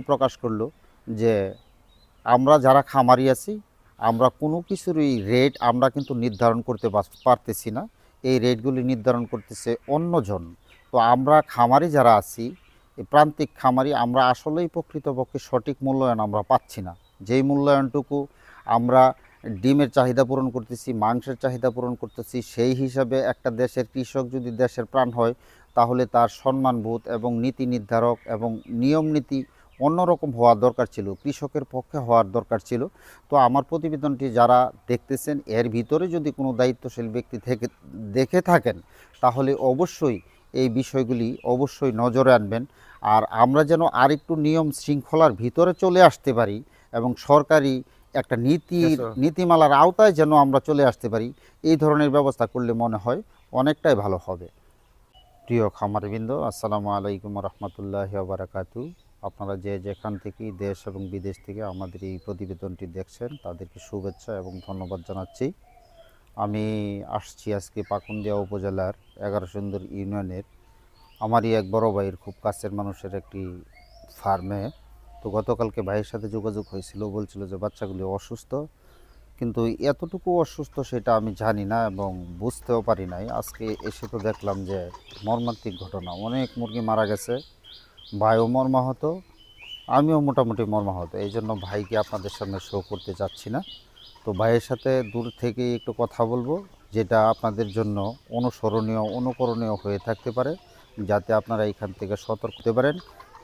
প্রকাশ করল যে আমরা যারা খামারি আছি, আমরা কোনো কিছুরই রেট আমরা কিন্তু নির্ধারণ করতে পার- পারতেছি না। এই রেটগুলি নির্ধারণ করতেছে অন্যজন। তো আমরা খামারি যারা আছি প্রান্তিক খামারি, আমরা আসলেই প্রকৃতপক্ষে সঠিক মূল্যায়ন আমরা পাচ্ছি না। যেই মূল্যায়নটুকু আমরা ডিমের চাহিদা পূরণ করতেছি, মাংসের চাহিদা পূরণ করতেছি, সেই হিসাবে একটা দেশের কৃষক যদি দেশের প্রাণ হয়, তাহলে তার সম্মানবোধ এবং নীতি নির্ধারক এবং নিয়ম নীতি অন্যরকম হওয়ার দরকার ছিল কৃষকের পক্ষে হওয়ার দরকার ছিল। তো আমার প্রতিবেদনটি যারা দেখতেছেন এর ভিতরে যদি কোনো দায়িত্বশীল ব্যক্তি থেকে দেখে থাকেন তাহলে অবশ্যই এই বিষয়গুলি অবশ্যই নজরে আনবেন। আর আমরা যেন আরেকটু নিয়ম শৃঙ্খলার ভিতরে চলে আসতে পারি এবং সরকারি একটা নীতির নীতিমালার আওতায় যেন আমরা চলে আসতে পারি এই ধরনের ব্যবস্থা করলে মনে হয় অনেকটাই ভালো হবে। প্রিয় খামারবৃন্দ আসসালামু আলাইকুম রহমতুল্লাহ বারাকাতু আপনারা যে যেখান থেকেই দেশ এবং বিদেশ থেকে আমাদের এই প্রতিবেদনটি দেখছেন, তাদেরকে শুভেচ্ছা এবং ধন্যবাদ জানাচ্ছি। আমি আসছি আজকে পাকুন্দিয়া উপজেলার এগারো সুন্দর ইউনিয়নের। আমারই এক বড় ভাইয়ের খুব কাছের মানুষের একটি ফার্মে। তো গতকালকে ভাইয়ের সাথে যোগাযোগ হয়েছিল, বলছিল যে বাচ্চাগুলি অসুস্থ। কিন্তু এতটুকু অসুস্থ সেটা আমি জানি না এবং বুঝতেও পারি নাই। আজকে এসে তো দেখলাম যে মর্মান্তিক ঘটনা। অনেক মুরগি মারা গেছে। ভাইও মর্মাহত, আমিও মোটামুটি মর্মাহত। এই জন্য ভাইকে আপনাদের সামনে শো করতে চাচ্ছি না। তো ভাইয়ের সাথে দূর থেকেই একটু কথা বলব, যেটা আপনাদের জন্য অনুসরণীয়, অনুকরণীয় হয়ে থাকতে পারে, যাতে আপনারা এখান থেকে সতর্ক হতে পারেন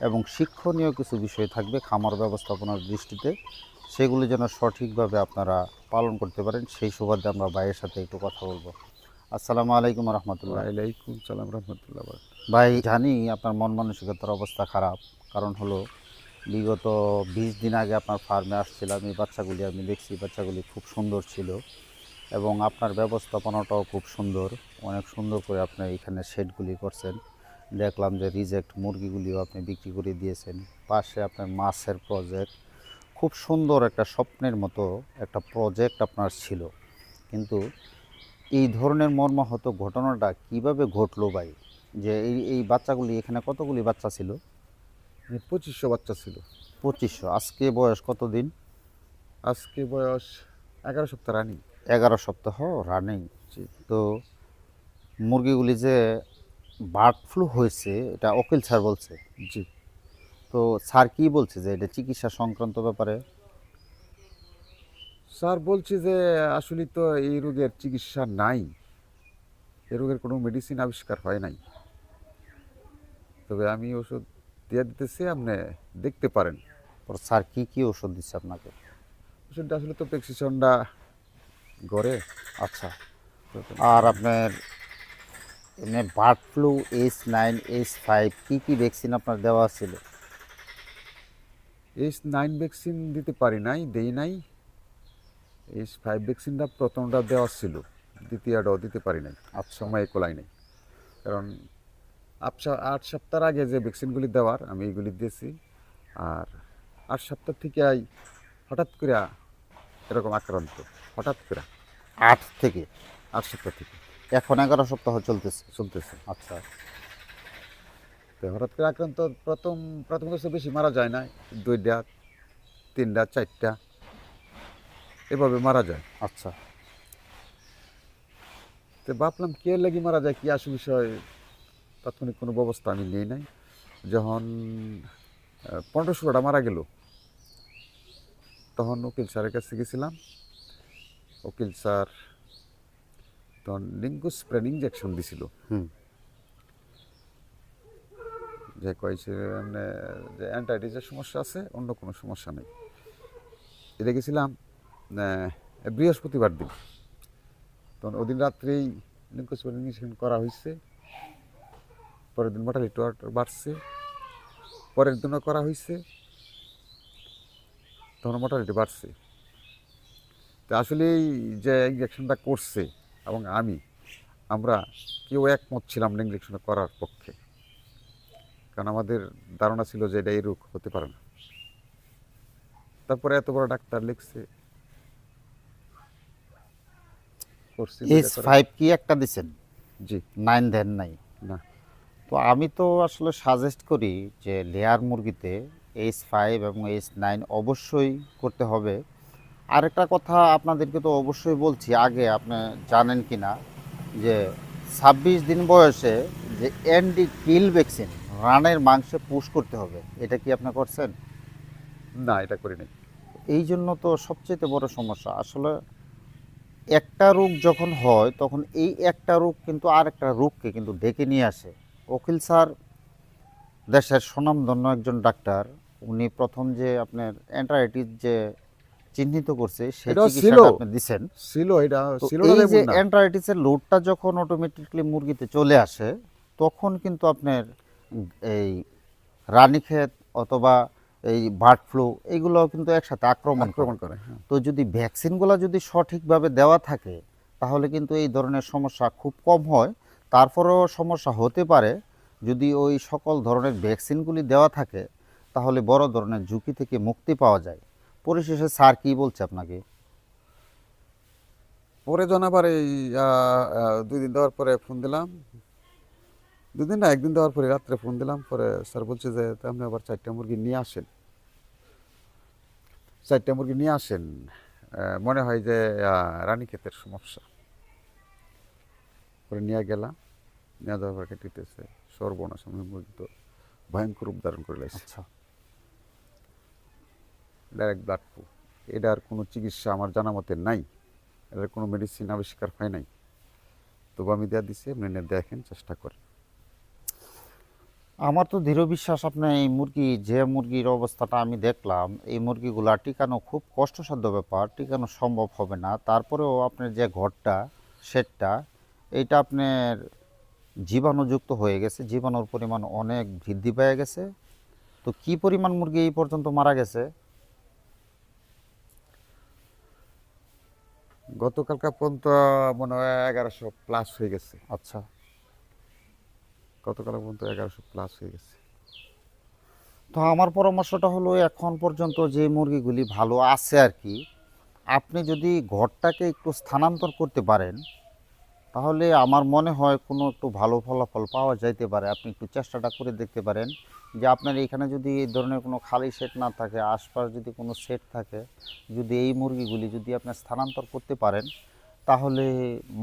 এবং শিক্ষণীয় কিছু বিষয় থাকবে খামার ব্যবস্থাপনার দৃষ্টিতে, সেগুলি যেন সঠিকভাবে আপনারা পালন করতে পারেন, সেই সুবাদে আমরা ভাইয়ের সাথে একটু কথা বলব। আসসালামু আলাইকুম রহমতুল্লাহ। আলাইকুম সালাম রহমতুল্লাহ। ভাই, জানি আপনার মন মানসিকতার অবস্থা খারাপ। কারণ হলো, বিগত বিশ দিন আগে আপনার ফার্মে আসছিলাম, এই বাচ্চাগুলি আমি দেখছি বাচ্চাগুলি খুব সুন্দর ছিল। এবং আপনার ব্যবস্থাপনাটাও খুব সুন্দর। অনেক সুন্দর করে আপনি এখানে শেডগুলি করছেন। দেখলাম যে রিজেক্ট মুরগিগুলিও আপনি বিক্রি করে দিয়েছেন। পাশে আপনার মাছের প্রজেক্ট খুব সুন্দর একটা স্বপ্নের মতো একটা প্রজেক্ট আপনার ছিল। কিন্তু এই ধরনের মর্মাহত ঘটনাটা কীভাবে ঘটলো ভাই? যে এই এই বাচ্চাগুলি এখানে কতগুলি বাচ্চা ছিল? পঁচিশশো বাচ্চা ছিল। পঁচিশশো। আজকে বয়স কতদিন? আজকে বয়স এগারো সপ্তাহ রানি এগারো সপ্তাহ রানিং। তো মুরগিগুলি যে বার্ড ফ্লু হয়েছে এটা অকিল স্যার বলছে? জি। তো স্যার কি বলছে যে এটা চিকিৎসা সংক্রান্ত ব্যাপারে? স্যার বলছে যে আসলে তো এই রোগের চিকিৎসা নাই। এই রোগের কোনো মেডিসিন আবিষ্কার হয় নাই। তবে আমি ওষুধ দিয়ে দিতেছি আপনি দেখতে পারেন। স্যার কি কি ওষুধ দিচ্ছে আপনাকে? ওষুধটা আসলে তো প্রেসক্রিপশনটা ঘরে আচ্ছা। আর আপনার এমনি bird flu H nine H five কী কী ভ্যাকসিন আপনার দেওয়া ছিল? এইচ নাইন ভ্যাকসিন দিতে পারি নাই দেই নাই। এইচ ফাইভ ভ্যাকসিনটা প্রথমটা দেওয়া ছিল দ্বিতীয়টাও দিতে পারি নাই। আচ্ছা। সময় কোলাই নেই। কারণ আট সপ্তাহ আগে যে ভ্যাকসিনগুলি দেওয়ার আমি এইগুলি দিয়েছি। আর আট সপ্তাহ থেকে হঠাৎ করে এরকম আক্রান্ত হঠাৎ করে। আট থেকে? আট সপ্তাহ থেকে। এখন এগারো সপ্তাহ চলতেছে? চলতেছে। আচ্ছা। তো হঠাৎ করে আক্রান্ত প্রথম প্রথম বছর বেশি মারা যায় না দুইটা তিনটা চারটা এভাবে মারা যায়। আচ্ছা। তো ভাবলাম কে লাগি মারা যায় কি আসল বিষয়? তাৎক্ষণিক কোনো ব্যবস্থা আমি নিই নাই। যখন পনেরো ষোলোটা মারা গেল তখন উকিল স্যারের কাছে গেছিলাম। উকিল স্যার তখন লিঙ্কু স্প্রেন ইঞ্জেকশন দিছিল। হুম। যে কয়েছে মানে যে অ্যান্টাইটিসের সমস্যা আছে অন্য কোনো সমস্যা নেই। এটা গেছিলাম বৃহস্পতিবার দিন। তখন ওদিন রাত্রেই লিঙ্কোস্পেন ইঞ্জেকশন করা হয়েছে পরের দিন মোটালিটি বাড়ছে। পরের দিনও করা হয়েছে তখন মোটালিটি বাড়ছে। তো আসলে এই যে ইঞ্জেকশনটা করছে এবং আমি আমরা কেউ একমত ছিলাম না ইঞ্জেকশনটা করার পক্ষে। কারণ আমাদের ধারণা ছিল যে এটা এই রোগ হতে পারে না। তারপরে এত বড় ডাক্তার লিখছে। করছি ফাইভ কি একটা দিছেন? জি। নাইন দেন নাই না। তো আমি তো আসলে সাজেস্ট করি যে লেয়ার মুরগিতে এইচ ফাইভ এবং এইচ নাইন অবশ্যই করতে হবে। আরেকটা কথা আপনাদেরকে তো অবশ্যই বলছি আগে আপনি জানেন কি না যে ছাব্বিশ দিন বয়সে যে এনডি কিল ভ্যাকসিন রানের মাংসে পুশ করতে হবে এটা কি আপনি করছেন? না এটা করি নাই। এই জন্য তো সবচেয়ে বড় সমস্যা। আসলে একটা রোগ যখন হয় তখন এই একটা রোগ কিন্তু আরেকটা রোগকে কিন্তু ডেকে নিয়ে আসে। উকিল স্যার দেশের সুনামধন্য একজন ডাক্তার উনি প্রথম যে আপনার অ্যান্টারাইটিস যে চিহ্নিত করছে সেই চিকিৎসাটা ছিল। আপনি দিচ্ছেন ছিল এটা ছিল এই যে অ্যান্টারাইটিসের লোডটা যখন অটোমেটিকলি মুরগিতে চলে আসে তখন কিন্তু আপনার এই রানীক্ষেত অথবা এই বার্ড ফ্লু এগুলো কিন্তু একসাথে আক্রমণ করে আক্রমণ করে হ্যাঁ। তো যদি ভ্যাকসিনগুলো যদি সঠিকভাবে দেওয়া থাকে তাহলে কিন্তু এই ধরনের সমস্যা খুব কম হয় তারপরেও সমস্যা হতে পারে যদি ওই সকল ধরনের ভ্যাকসিনগুলি দেওয়া থাকে, তাহলে বড় ধরনের ঝুঁকি থেকে মুক্তি পাওয়া যায়। পরিশেষে স্যার কী বলছে আপনাকে? পরে জন আবার এই দুই দিন দেওয়ার পরে ফোন দিলাম। দুই দিন না, একদিন দেওয়ার পরে রাত্রে ফোন দিলাম। পরে স্যার বলছে যে আপনি আবার চারটা মুরগি নিয়ে আসেন। চারটা মুরগি নিয়ে আসেন। মনে হয় যে রানীক্ষেতের সমস্যা। পরে নিয়ে গেলাম নিয়ে যাওয়ার পরে কেটেছে সর্বনাশ আমি মুরগি তো ভয়ঙ্কর রূপ ধারণ করে লাগছে আচ্ছা। ডাইরেক্ট ব্লাড ফ্লু এটার কোনো চিকিৎসা আমার জানা মতে নাই এটার কোনো মেডিসিন আবিষ্কার হয় নাই। তবু আমি দেওয়া দিছি আপনি দেখেন চেষ্টা করেন। আমার তো দৃঢ় বিশ্বাস আপনার এই মুরগি যে মুরগির অবস্থাটা আমি দেখলাম এই মুরগিগুলা টিকানো খুব কষ্টসাধ্য ব্যাপার টিকানো সম্ভব হবে না। তারপরেও আপনার যে ঘরটা শেডটা এইটা আপনার জীবাণুযুক্ত হয়ে গেছে। জীবাণুর পরিমাণ অনেক বৃদ্ধি পেয়ে গেছে। তো কি পরিমাণ মুরগি এই পর্যন্ত মারা গেছে? গতকালকা পর্যন্ত মনে হয় এগারোশো প্লাস হয়ে গেছে। আচ্ছা। গতকাল পর্যন্ত এগারোশো প্লাস হয়ে গেছে। তো আমার পরামর্শটা হলো এখন পর্যন্ত যে মুরগিগুলি ভালো আছে আর কি আপনি যদি ঘরটাকে একটু স্থানান্তর করতে পারেন তাহলে আমার মনে হয় কোনো একটু ভালো ফলাফল পাওয়া যাইতে পারে। আপনি একটু চেষ্টাটা করে দেখতে পারেন যে আপনার এখানে যদি এই ধরনের কোনো খালি সেট না থাকে, আশপাশ যদি কোনো সেট থাকে, যদি এই মুরগিগুলি যদি আপনি স্থানান্তর করতে পারেন, তাহলে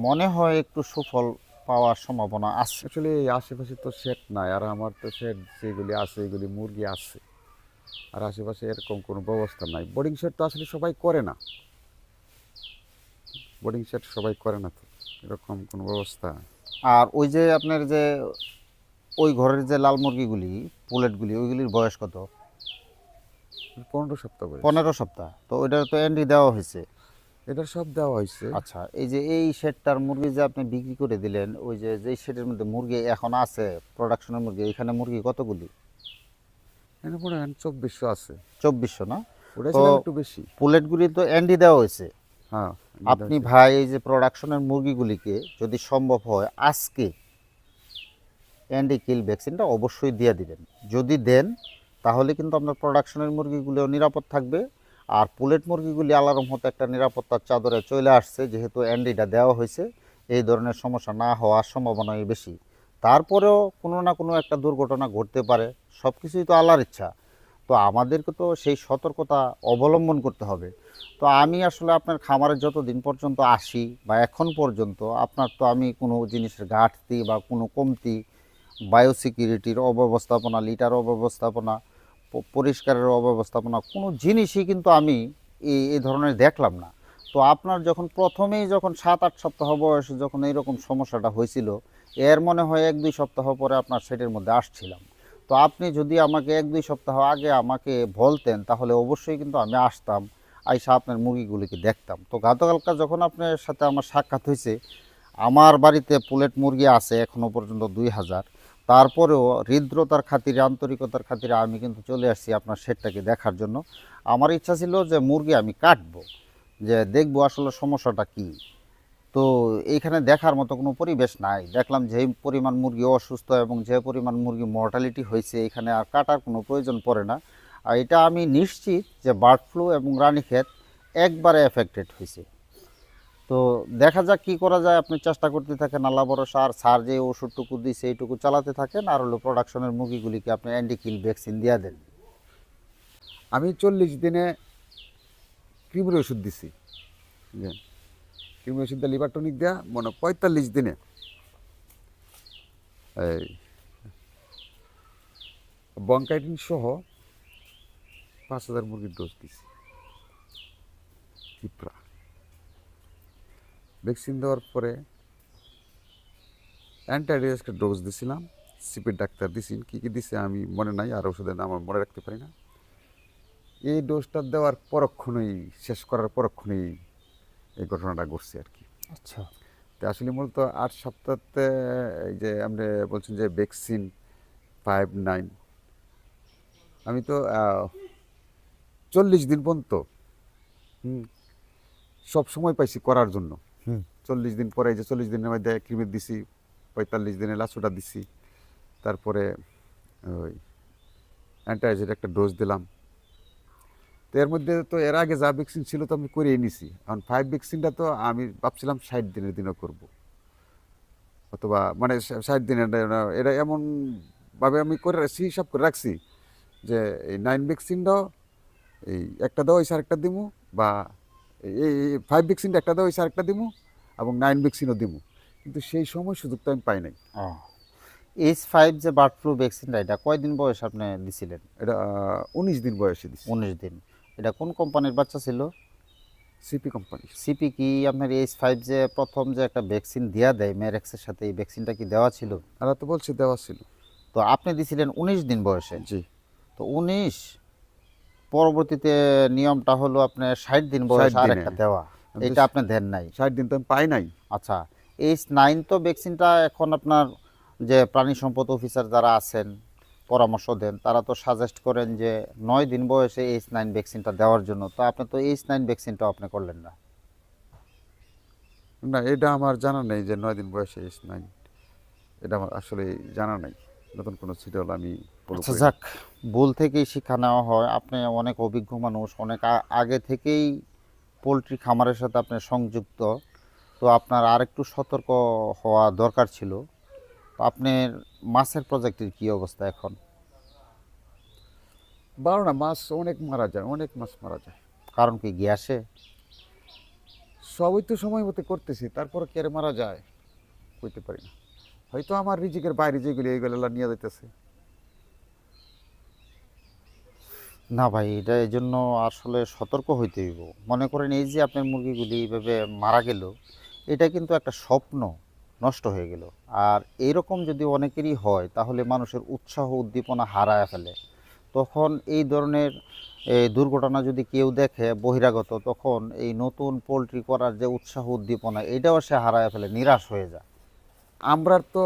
মনে হয় একটু সুফল পাওয়ার সম্ভাবনা আছে। আসলে আশেপাশে তো সেট নাই, আর আমার তো সেট যেগুলি আছে, এগুলি মুরগি আছে। আর আশেপাশে এরকম কোনো ব্যবস্থা নাই। বোর্ডিং সেট তো আসলে সবাই করে না। বোর্ডিং সেট সবাই করে না তো। এরকম কোনো ব্যবস্থা? আর ওই যে আপনার যে ওই ঘরের যে লাল মুরগিগুলি পুলেটগুলি ওইগুলির বয়স কত? পনেরো সপ্তাহ পনেরো সপ্তাহ। তো ওইটার তো এন্ট্রি দেওয়া হয়েছে। এটা সব দেওয়া হয়েছে। আচ্ছা এই যে এই শেডটার মুরগি যে আপনি বিক্রি করে দিলেন ওই যে যেই শেডের মধ্যে মুরগি এখন আছে প্রোডাকশনের মুরগি এখানে মুরগি কতগুলি? এখানে মনে হয় চব্বিশশো আছে। চব্বিশশো না? ওটা একটু বেশি। পুলেটগুলি তো এন্ডি দেওয়া হয়েছে। হ্যাঁ আপনি ভাই এই যে প্রোডাকশনের মুরগিগুলিকে যদি সম্ভব হয় আজকে অ্যান্ডি কিল ভ্যাকসিনটা অবশ্যই দিয়ে দিবেন। যদি দেন তাহলে কিন্তু আপনার প্রোডাকশনের মুরগিগুলিও নিরাপদ থাকবে। আর পুলেট মুরগিগুলি আল্লাহর মতো একটা নিরাপত্তার চাদরে চলে আসছে যেহেতু অ্যান্ডিটা দেওয়া হয়েছে। এই ধরনের সমস্যা না হওয়ার সম্ভাবনাই বেশি। তারপরেও কোনো না কোনো একটা দুর্ঘটনা ঘটতে পারে। সব কিছুই তো আল্লাহর ইচ্ছা। তো আমাদেরকে তো সেই সতর্কতা অবলম্বন করতে হবে। তো আমি আসলে আপনার খামারে যত দিন পর্যন্ত আসি বা এখন পর্যন্ত আপনার তো আমি কোনো জিনিসের ঘাটতি বা কোনো কমতি বায়োসিকিউরিটির অব্যবস্থাপনা লিটার অব্যবস্থাপনা পরিষ্কারের অব্যবস্থাপনা, কোনো জিনিসই কিন্তু আমি এই এই ধরনের দেখলাম না। তো আপনার যখন প্রথমেই যখন সাত আট সপ্তাহ বয়সে যখন এইরকম সমস্যাটা হয়েছিল, এর মনে হয় এক দুই সপ্তাহ পরে আপনার সেটের মধ্যে আসছিলাম। তো আপনি যদি আমাকে এক, দুই সপ্তাহ আগে আমাকে বলতেন, তাহলে অবশ্যই কিন্তু আমি আসতাম, আইসা আপনার মুরগিগুলিকে দেখতাম। তো গতকালকা যখন আপনার সাথে আমার সাক্ষাৎ হয়েছে, আমার বাড়িতে পুলেট মুরগি আছে এখনও পর্যন্ত দুই হাজার। তারপরেও হৃদ্রতার খাতিরে, আন্তরিকতার খাতিরে আমি কিন্তু চলে আসছি আপনার শেডটাকে দেখার জন্য। আমার ইচ্ছা ছিল যে মুরগি আমি কাটবো, যে দেখব আসলে সমস্যাটা কি। তো এইখানে দেখার মতো কোনো পরিবেশ নাই। দেখলাম যে পরিমাণ মুরগি অসুস্থ এবং যে পরিমাণ মুরগি মর্টালিটি হয়েছে, এখানে আর কাটার কোনো প্রয়োজন পড়ে না। আর এটা আমি নিশ্চিত যে বার্ড ফ্লু এবং রানীক্ষেত একবারে এফেক্টেড হয়েছে। তো দেখা যাক কী করা যায়, আপনি চেষ্টা করতে থাকেন আল্লাহ ভরসা, আর সার যে ওষুধটুকু দিই সেইটুকু চালাতে থাকেন, আর হলো প্রোডাকশনের মুরগিগুলিকে আপনি অ্যান্টিকিল ভ্যাকসিন দিয়ে দেন। আমি চল্লিশ দিনে কৃমির ওষুধ দিছি। বুঝলেন কৃমি ওষুধ দিয়ে লিভার টনিক দেওয়া মনে পঁয়তাল্লিশ দিনে। এই, বঙ্কাইটিন সহ পাঁচ হাজার মুরগির ডোজ দিছি। টিপরা ভ্যাকসিন দেওয়ার পরে অ্যান্টিআইডিয়াসকে ডোজ দিছিলাম সিপির ডাক্তার দিছেন, কী কী দিছে আমি মনে নাই, আর ওষুধের নাম মনে রাখতে পারি না। এই ডোজটা দেওয়ার পরক্ষণেই, শেষ করার পরক্ষণেই এই ঘটনাটা ঘটছে আর কি। আচ্ছা। তো আসলে মূলত আট সপ্তাহতে এই যে আপনি বলছেন যে ভ্যাকসিন ফাইভ নাইন আমি তো চল্লিশ দিন পর্যন্ত সব সময় পাইছি করার জন্য। হুম। চল্লিশ দিন পরে এই যে চল্লিশ দিনের মধ্যে ক্রিমের দিছি পঁয়তাল্লিশ দিনে লাচুটা দিছি। তারপরে ওই অ্যান্টাইজের একটা ডোজ দিলাম। তো এর মধ্যে তো এর আগে যা ভ্যাকসিন ছিল তো আমি করিয়ে নিছি। এখন ফাইভ ভ্যাকসিনটা তো আমি ভাবছিলাম ষাট দিনের দিনও করব। অথবা মানে ষাট দিনের এটা এমনভাবে আমি করে রাখছি হিসাব করে রাখছি যে এই নাইন ভ্যাকসিনটাও এই একটা দেওয়া হয়েছে আরেকটা দিমু বা এই ফাইভ ভ্যাকসিনটা একটা দেওয়া হয়েছে আরেকটা দিমু এবং নাইন ভ্যাকসিনও দিমু। কিন্তু সেই সময় সুযোগটা আমি পাই নাই। এইচ ফাইভ যে বার্ড ফ্লু ভ্যাকসিনটা এটা কয়দিন বয়স আপনি দিছিলেন? এটা উনিশ দিন বয়সে দিচ্ছি উনিশ দিন। এটা কোন কোম্পানির বাচ্চা ছিল? সিপি কোম্পানি সিপি কি আপনার এইচ ফাইভ যে প্রথম যে একটা ভ্যাকসিন দেওয়া দেয় ম্যারেক্সের সাথে এই ভ্যাকসিনটা কি দেওয়া ছিল? আর তো বলছে দেওয়া ছিল। তো আপনি দিছিলেন উনিশ দিন বয়সে। জি। তো উনিশ পরবর্তীতে নিয়মটা হলো আপনার ষাট দিন বয়স 60 আর একটা দেওয়া। এটা আপনি দেন নাই। ষাট দিন তো আমি পাই নাই। আচ্ছা এইচ নাইন তো ভ্যাকসিনটা এখন আপনার যে প্রাণী সম্পদ অফিসার যারা আছেন পরামর্শ দেন। তারা তো সাজেস্ট করেন যে নয় দিন বয়সে এইচ নাইন ভ্যাকসিনটা দেওয়ার জন্য। তো আপনি তো এইচ নাইন ভ্যাকসিনটাও আপনি করলেন না। না এটা আমার জানা নেই যে নয় দিন বয়সে এইচ নাইন এটা আমার আসলে জানা নেই। নতুন কোনো সিরিয়াল আমি আচ্ছা যাক ভুল থেকেই শিক্ষা নেওয়া হয়। আপনি অনেক অভিজ্ঞ মানুষ অনেক আগে থেকেই পোলট্রি খামারের সাথে আপনি সংযুক্ত। তো আপনার আরেকটু সতর্ক হওয়া দরকার ছিল। তো আপনার মাছের প্রজেক্টের কি অবস্থা এখন? বারো না মাছ অনেক মারা যায় অনেক মাছ মারা যায়। কারণ কি গ্যাসে? সবই তো সময় মতো করতেছি তারপরে কে মারা যায়? কইতে পারি না। হয়তো আমার রিজিকের বাইরে যেগুলি এইগুলো নিয়ে যাইতেছে। না ভাই এটা এই জন্য আসলে সতর্ক হইতে হইব। মনে করেন এই যে আপনার মুরগিগুলি এইভাবে মারা গেল এটা কিন্তু একটা স্বপ্ন। নষ্ট হয়ে গেল। আর এইরকম যদি অনেকেরই হয় তাহলে মানুষের উৎসাহ উদ্দীপনা হারায় ফেলে। তখন এই ধরনের এই দুর্ঘটনা যদি কেউ দেখে বহিরাগত তখন এই নতুন পোলট্রি করার যে উৎসাহ উদ্দীপনা এটাও সে হারায় ফেলে নিরাশ হয়ে যায়। আমরা তো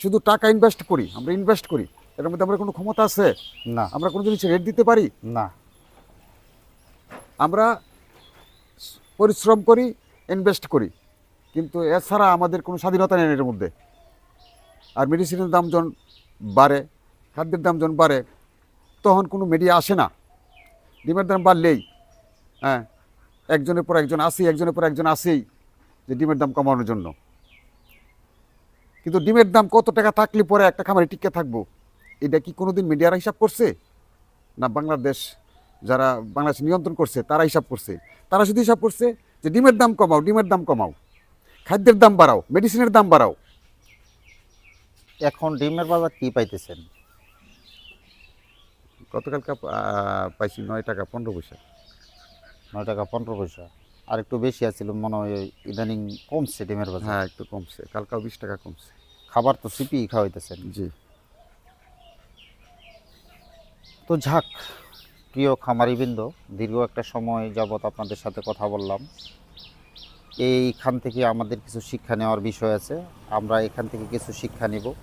শুধু টাকা ইনভেস্ট করি আমরা ইনভেস্ট করি। এর মধ্যে আমরা কোনো ক্ষমতা আছে? না। আমরা কোনো জিনিস রেট দিতে পারি? না। আমরা পরিশ্রম করি ইনভেস্ট করি। কিন্তু এছাড়া আমাদের কোনো স্বাধীনতা নেই এর মধ্যে। আর মেডিসিনের দাম যখন বাড়ে, খাদ্যের দাম যখন বাড়ে, তখন কোনো মিডিয়া আসে না। ডিমের দাম বাড়লেই হ্যাঁ একজনের পর একজন আসেই, একজনের পর একজন আসেই যে ডিমের দাম কমানোর জন্য। কিন্তু ডিমের দাম কত টাকা থাকলে পরে একটা খামারে টিকে থাকব? এটা কি কোনোদিন মিডিয়ারা হিসাব করছে? না বাংলাদেশ যারা বাংলাদেশ নিয়ন্ত্রণ করছে, তারা হিসাব করছে। তারা শুধু হিসাব করছে যে ডিমের দাম কমাও, ডিমের দাম কমাও। খাদ্যের দাম বাড়াও মেডিসিনের দাম বাড়াও। এখন ডিমের বাজার কি পাইতেছেন? গতকালকে পাইছি নয় টাকা পনেরো পয়সা। নয় টাকা পনেরো পয়সা। আর একটু বেশি আছিল মনে হয় ইদানিং কমছে ডিমের বাজার। হ্যাঁ একটু কমছে। কালকাও বিশ টাকা কমছে। খাবার তো সিপি খাওয়াইতেছেন। জি। তো ঝাক প্রিয় খামারিবৃন্দ দীর্ঘ একটা সময় যাবৎ আপনাদের সাথে কথা বললাম। এইখান থেকে আমাদের কিছু শিক্ষা নেওয়ার বিষয় আছে। আমরা এখান থেকে কিছু শিক্ষা নেব।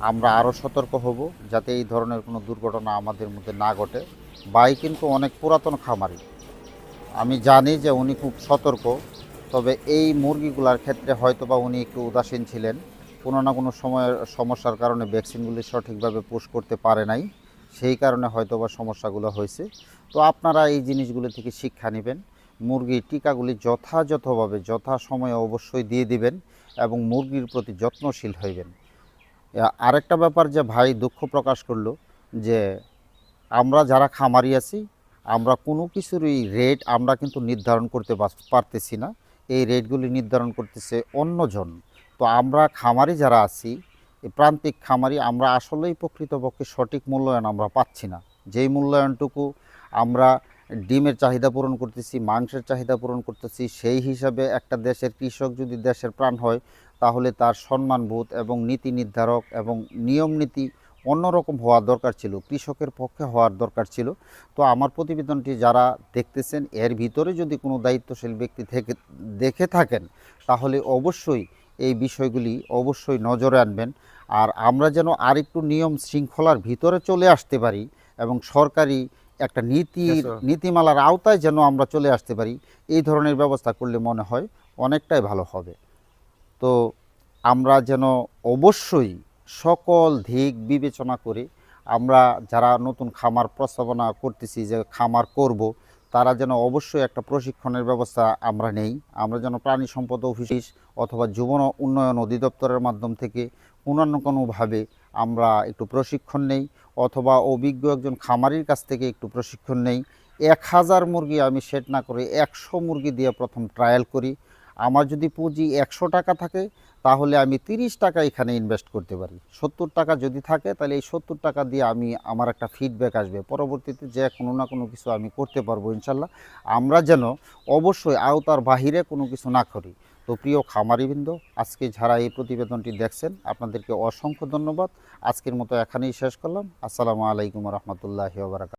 আমরা আরও সতর্ক হব যাতে এই ধরনের কোনো দুর্ঘটনা আমাদের মধ্যে না ঘটে। বাই কিন্তু অনেক পুরাতন খামারি। আমি জানি যে উনি খুব সতর্ক, তবে এই মুরগিগুলার ক্ষেত্রে হয়তো বা উনি একটু উদাসীন ছিলেন। কোনো না কোনো সময়ের সমস্যার কারণে ভ্যাকসিনগুলি সঠিকভাবে পুশ করতে পারে নাই। সেই কারণে হয়তো বা সমস্যাগুলো হয়েছে। তো আপনারা এই জিনিসগুলো থেকে শিক্ষা নেবেন। মুরগির টিকাগুলি যথাযথভাবে যথা সময়ে অবশ্যই দিয়ে দিবেন এবং মুরগির প্রতি যত্নশীল হইবেন। আরেকটা ব্যাপার যে ভাই দুঃখ প্রকাশ করল যে আমরা যারা খামারি আছি, আমরা কোনো কিছুরই রেট আমরা কিন্তু নির্ধারণ করতে পারতেছি না। এই রেটগুলি নির্ধারণ করতেছে অন্যজন। তো আমরা খামারি যারা আছি প্রান্তিক খামারি, আমরা আসলেই প্রকৃতপক্ষে সঠিক মূল্যায়ন আমরা পাচ্ছি না। যেই মূল্যায়নটুকু আমরা ডিমের চাহিদা পূরণ করতেছি, মাংসের চাহিদা পূরণ করতেছি, সেই হিসাবে একটা দেশের কৃষক যদি দেশের প্রাণ হয়, তাহলে তার সম্মানবোধ এবং নীতি নির্ধারক এবং নিয়ম নীতি অন্যরকম হওয়ার দরকার ছিল, কৃষকের পক্ষে হওয়ার দরকার ছিল। তো আমার প্রতিবেদনটি যারা দেখতেছেন, এর ভিতরে যদি কোনো দায়িত্বশীল ব্যক্তি থেকে, দেখে থাকেন, তাহলে অবশ্যই এই বিষয়গুলি অবশ্যই নজরে আনবেন। আর আমরা যেন আরেকটু নিয়ম শৃঙ্খলার ভিতরে চলে আসতে পারি এবং সরকারি একটা নীতির নীতিমালার আওতায় যেন আমরা চলে আসতে পারি। এই ধরনের ব্যবস্থা করলে মনে হয় অনেকটাই ভালো হবে। তো আমরা যেন অবশ্যই সকল দিক বিবেচনা করে আমরা যারা নতুন খামার প্রস্তাবনা করতেছি যে খামার করব তারা যেন অবশ্যই একটা প্রশিক্ষণের ব্যবস্থা আমরা নেই। আমরা যেন প্রাণী সম্পদ অফিস অথবা যুব উন্নয়ন অধিদপ্তরের মাধ্যম থেকে কোনো না কোনোভাবে আমরা একটু প্রশিক্ষণ নেই। অথবা অভিজ্ঞ একজন খামারির কাছ থেকে একটু প্রশিক্ষণ নেই। এক হাজার মুরগি আমি সেট না করে একশো মুরগি দিয়ে প্রথম ট্রায়াল করি। আমার যদি পুঁজি একশো টাকা থাকে, তাহলে আমি তিরিশ টাকা এখানে ইনভেস্ট করতে পারি। সত্তর টাকা যদি থাকে, তাহলে এই সত্তর টাকা দিয়ে আমি, আমার একটা ফিডব্যাক আসবে। পরবর্তীতে যে কোনো না কোনো কিছু আমি করতে পারব ইনশাল্লাহ। আমরা যেন অবশ্যই আওতার বাহিরে কোনো কিছু না করি। তো প্রিয় খামারিবৃন্দ, আজকে যারা এই প্রতিবেদনটি দেখছেন, আপনাদেরকে অসংখ্য ধন্যবাদ। আজকের মতো এখানেই শেষ করলাম। আসসালামু আলাইকুম রহমতুল্লাহ ওবরাকাত